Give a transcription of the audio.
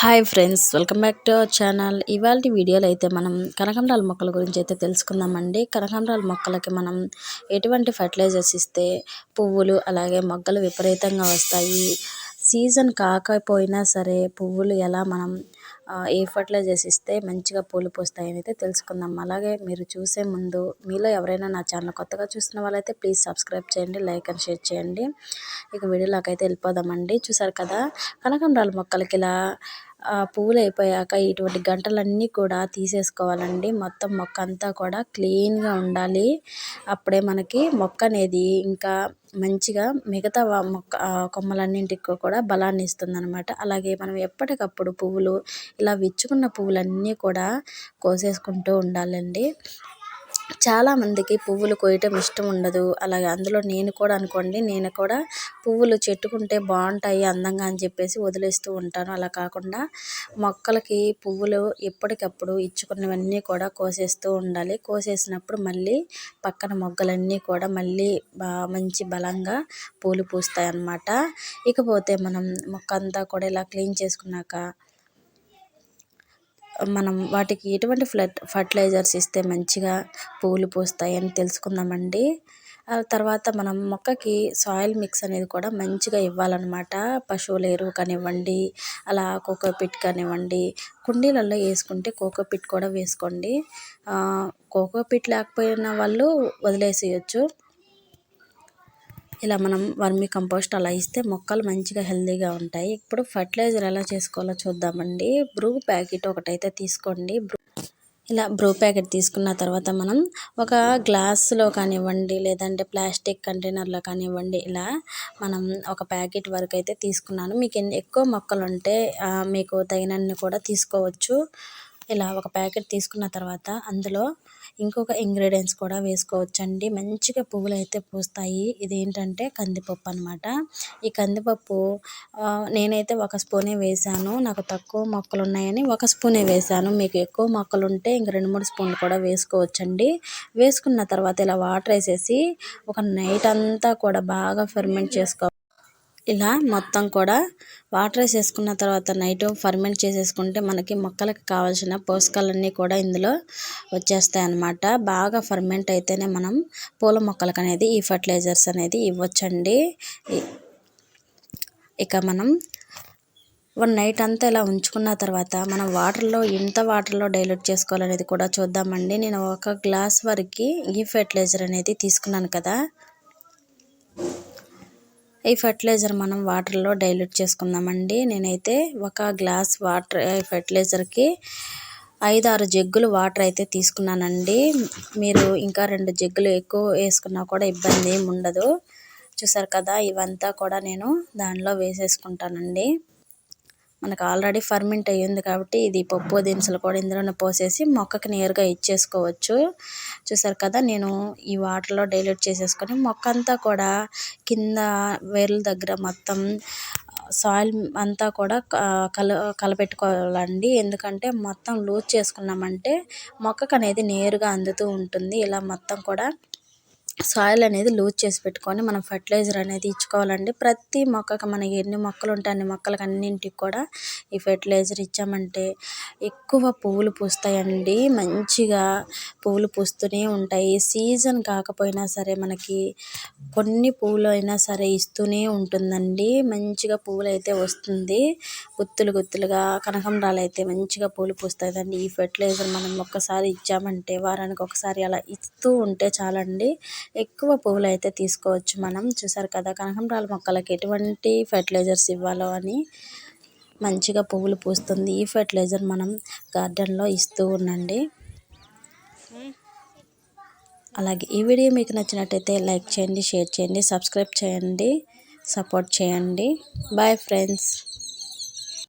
Hi friends welcome back to our channel. ఇవాళ వీడియోలో అయితే మనం కనకంబరాల మొక్కల గురించి అయితే తెలుసుకుందామండి. కనకంబరాల మొక్కలకి మనం ఎటువంటి ఫర్టిలైజర్స్ ఇస్తే పువ్వులు అలాగే మొగ్గలు విపరీతంగా వస్తాయి. సీజన్ కాకపోయినా సరే పువ్వులు ఎలా మనం ఏ ఫర్టిలైజర్స్ ఇస్తే మంచిగా పూలు పూస్తాయని అయితే తెలుసుకుందాం. అలాగే మీరు చూసే ముందు మీలో ఎవరైనా నా ఛానల్ కొత్తగా చూస్తున్న వాళ్ళైతే ప్లీజ్ సబ్స్క్రైబ్ చేయండి లైక్ అండ్ షేర్ చేయండి. ఇక వీడియోలోకి అయితే వెళ్ళిపోదామండి. చూసారు కదా కనకంబరాల మొక్కలకి ఇలా పువ్వులు అయిపోయాక ఇటువంటి గంటలన్నీ కూడా తీసేసుకోవాలండి. మొత్తం మొక్క అంతా కూడా క్లీన్గా ఉండాలి. అప్పుడే మనకి మొక్క అనేది ఇంకా మంచిగా మిగతా మొక్క కొమ్మలన్నింటికి కూడా బలాన్ని ఇస్తుంది అనమాట అలాగే మనం ఎప్పటికప్పుడు పువ్వులు ఇలా విచ్చుకున్న పువ్వులన్నీ కూడా కోసేసుకుంటూ ఉండాలండి. చాలామందికి పువ్వులు కోయటం ఇష్టం ఉండదు. అలాగే అందులో నేను కూడా అనుకోండి నేను కూడా పువ్వులు చెట్టుకుంటే బాగుంటాయి అందంగా అని చెప్పేసి వదిలేస్తూ ఉంటాను. అలా కాకుండా మొక్కలకి పువ్వులు ఎప్పటికప్పుడు ఇచ్చుకున్నవన్నీ కూడా కోసేస్తూ ఉండాలి. కోసేసినప్పుడు మళ్ళీ పక్కన మొగ్గలన్నీ కూడా మళ్ళీ మంచి బలంగా పూలు పూస్తాయి అన్నమాట ఇకపోతే మనం మొక్క అంతా కూడా ఇలా క్లీన్ చేసుకున్నాక మనం వాటికి ఎటువంటి ఫ్లట్ ఫర్టిలైజర్స్ ఇస్తే మంచిగా పూలు పూస్తాయని తెలుసుకుందామండి. తర్వాత మనం మొక్కకి సాయిల్ మిక్స్ అనేది కూడా మంచిగా ఇవ్వాలన్నమాట. పశువుల ఎరువు కానివ్వండి అలా కోకోపిట్ కానివ్వండి కుండీలలో వేసుకుంటే కోకోపిట్ కూడా వేసుకోండి. కోకోపిట్ లేకపోయిన వాళ్ళు వదిలేసేయచ్చు. ఇలా మనం వర్మి కంపోస్ట్ అలా ఇస్తే మొక్కలు మంచిగా హెల్తీగా ఉంటాయి. ఇప్పుడు ఫర్టిలైజర్ ఎలా చేసుకోవాలో చూద్దామండి. బ్రూ ప్యాకెట్ ఒకటైతే తీసుకోండి. ఇలా బ్రూ ప్యాకెట్ తీసుకున్న తర్వాత మనం ఒక గ్లాస్లో కానివ్వండి లేదంటే ప్లాస్టిక్ కంటైనర్లో కానివ్వండి ఇలా మనం ఒక ప్యాకెట్ వరకు అయితే తీసుకున్నాను. మీకు ఎన్ని ఎక్కువ మొక్కలు ఉంటే మీకు తగినన్ని కూడా తీసుకోవచ్చు. ఇలా ఒక ప్యాకెట్ తీసుకున్న తర్వాత అందులో ఇంకొక ఇంగ్రీడియంట్స్ కూడా వేసుకోవచ్చండి. మంచిగా పువ్వులు అయితే పూస్తాయి. ఇది ఏంటంటే కందిపప్పు అనమాట ఈ కందిపప్పు నేనైతే ఒక స్పూనే వేసాను నాకు తక్కువ మొక్కలు ఉన్నాయని ఒక స్పూనే వేసాను మీకు ఎక్కువ మొక్కలు ఉంటే ఇంక రెండు మూడు స్పూన్లు కూడా వేసుకోవచ్చండి. వేసుకున్న తర్వాత ఇలా వాటర్ వేసేసి ఒక నైట్ అంతా కూడా బాగా ఫెర్మెంట్ చేసుకో ఇలా మొత్తం కూడా వాటర్ వేసేసుకున్న తర్వాత నైట్ ఫర్మెంట్ చేసేసుకుంటే మనకి మొక్కలకు కావాల్సిన పోషకాలన్నీ కూడా ఇందులో వచ్చేస్తాయి అన్నమాట. బాగా ఫర్మెంట్ అయితేనే మనం పూల మొక్కలకు అనేది ఈ ఫర్టిలైజర్స్ అనేది ఇవ్వచ్చండి. ఇక మనం వన్ నైట్ అంతా ఇలా ఉంచుకున్న తర్వాత మనం వాటర్లో ఎంత వాటర్లో డైల్యూట్ చేసుకోవాలనేది కూడా చూద్దామండి. నేను ఒక గ్లాస్ వరకు ఈ ఫెర్టిలైజర్ అనేది తీసుకున్నాను కదా. ఈ ఫర్టిలైజర్ మనం వాటర్లో డైల్యూట్ చేసుకుందామండి. నేనైతే ఒక గ్లాస్ వాటర్ ఫర్టిలైజర్కి ఐదు ఆరు జగ్గులు వాటర్ అయితే తీసుకున్నానండి. మీరు ఇంకా రెండు జగ్గులు ఎక్కువ వేసుకున్నా కూడా ఇబ్బంది ఏమి ఉండదు. చూసారు కదా ఇవంతా కూడా నేను దానిలో వేసేసుకుంటానండి. మనకు ఆల్రెడీ ఫర్మెంట్ అయ్యింది కాబట్టి ఇది పప్పు దినుసులు కూడా ఇందులోనే పోసేసి మొక్కకి నేరుగా ఇచ్చేసుకోవచ్చు. చూసారు కదా నేను ఈ వాటర్లో డైల్యూట్ చేసేసుకొని మొక్క అంతా కూడా కింద వేర్ల దగ్గర మొత్తం సాయిల్ అంతా కూడా కల కలపెట్టుకోవాలండి. ఎందుకంటే మొత్తం లూజ్ చేసుకున్నామంటే మొక్కకు అనేది నేరుగా అందుతూ ఉంటుంది. ఇలా మొత్తం కూడా సాయిల్ అనేది లూజ్ చేసి పెట్టుకొని మనం ఫర్టిలైజర్ అనేది ఇచ్చుకోవాలండి. ప్రతి మొక్కకి మనకి ఎన్ని మొక్కలు ఉంటాయి అన్ని మొక్కలకి అన్నింటికి కూడా ఈ ఫర్టిలైజర్ ఇచ్చామంటే ఎక్కువ పువ్వులు పూస్తాయండి. మంచిగా పువ్వులు పూస్తూనే ఉంటాయి. సీజన్ కాకపోయినా సరే మనకి కొన్ని పువ్వులు అయినా సరే ఇస్తూనే ఉంటుందండి. మంచిగా పువ్వులు అయితే వస్తుంది. గుత్తులు గుత్తులుగా కనకంబరాలు అయితే మంచిగా పూలు పూస్తాయండి. ఈ ఫర్టిలైజర్ మనం ఒక్కసారి ఇచ్చామంటే వారానికి ఒకసారి అలా ఇస్తూ ఉంటే చాలండి. ఎక్కువ పువ్వులు అయితే తీసుకోవచ్చు మనం. చూసారు కదా కనకంబరాల మొక్కలకి ఎటువంటి ఫర్టిలైజర్స్ ఇవ్వాలో అని మంచిగా పువ్వులు పూస్తుంది. ఈ ఫర్టిలైజర్ మనం గార్డెన్లో ఇస్తూ ఉండండి. అలాగే ఈ వీడియో మీకు నచ్చినట్టయితే లైక్ చేయండి షేర్ చేయండి సబ్స్క్రైబ్ చేయండి సపోర్ట్ చేయండి. Bye friends